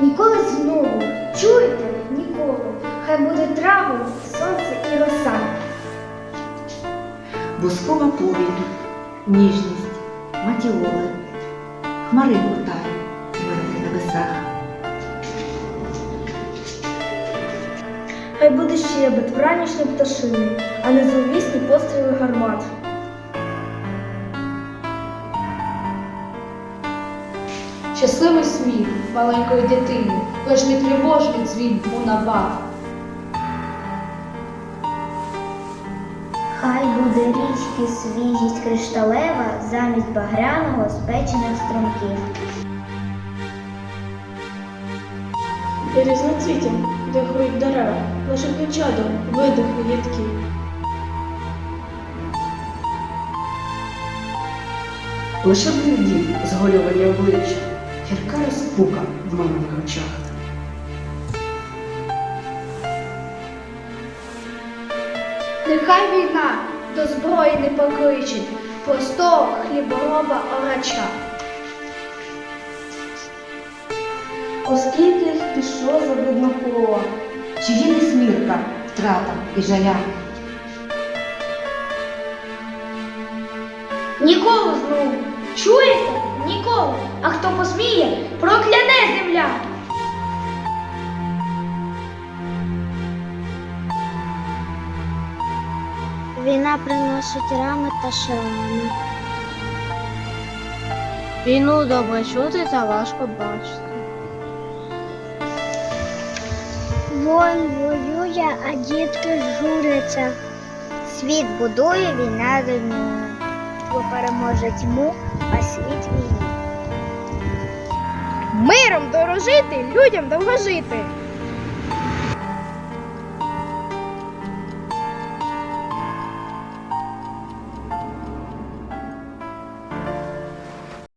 Ніколи знову, чуєте? Ніколи. Хай буде травом, сонце і роса. Бускова повінь, ніжність, матіоли, хмари гуртає в небесах. Хай буде щебет, вранішні пташини, а не зловісні постріли гармат. Щасливий сміх маленької дитини, лиш не тривожний дзвін у набат. Хай буде річки свіжість кришталева замість багряного спечених струмків. І різноцвітям дихають дерева, лише ключадом видихи рідкі. Лише бліді згорювані обличчя, гірка розпука в маминих очах. Нехай війна до зброї не покличить простого хлібороба орача. Оскільки їх пішло за видно кола, Чи не смірка, втрата і жаля? Ніколи знову. Чуєте? Ніколи. А хто посміє, прокляне земля. Війна приносить рани та шрами. Війну добре чути та важко бачити. Воїн воює, а дітки журяться. Світ будує, війна руйнує. Бо переможе тьму, а світ війні. Миром дорожити, людям довго жити.